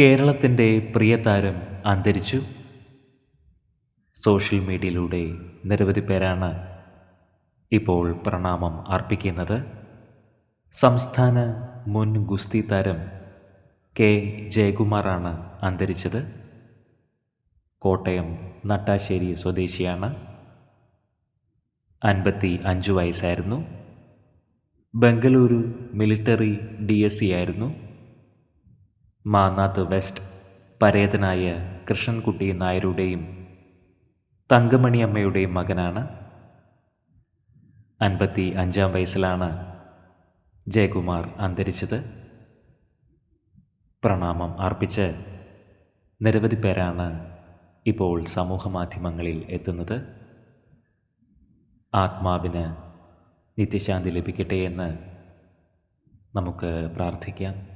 കേരളത്തിന്റെ പ്രിയതാരം അന്തരിച്ചു. സോഷ്യൽ മീഡിയയിലൂടെ നിരവധി പേരാണ് ഇപ്പോൾ പ്രണാമം അർപ്പിക്കുന്നത്. സംസ്ഥാന മുൻ ഗുസ്തി താരം കെ. ജയകുമാറാണ് അന്തരിച്ചത്. കോട്ടയം നട്ടാശ്ശേരി സ്വദേശിയാണ്. അൻപത്തി അഞ്ച് വയസ്സായിരുന്നു. Bengaluru military D S C ആയിരുന്നു. മാന്നാത്ത് വെസ്റ്റ് പരേതനായ കൃഷ്ണൻകുട്ടി നായരുടെയും തങ്കമണിയമ്മയുടെയും മകനാണ്. അൻപത്തി അഞ്ചാം വയസ്സിലാണ് ജയകുമാർ അന്തരിച്ചത്. പ്രണാമം അർപ്പിച്ച് നിരവധി പേരാണ് ഇപ്പോൾ സമൂഹമാധ്യമങ്ങളിൽ എത്തുന്നത്. ആത്മാവിന് നിത്യശാന്തി ലഭിക്കട്ടെ എന്ന് നമുക്ക് പ്രാർത്ഥിക്കാം.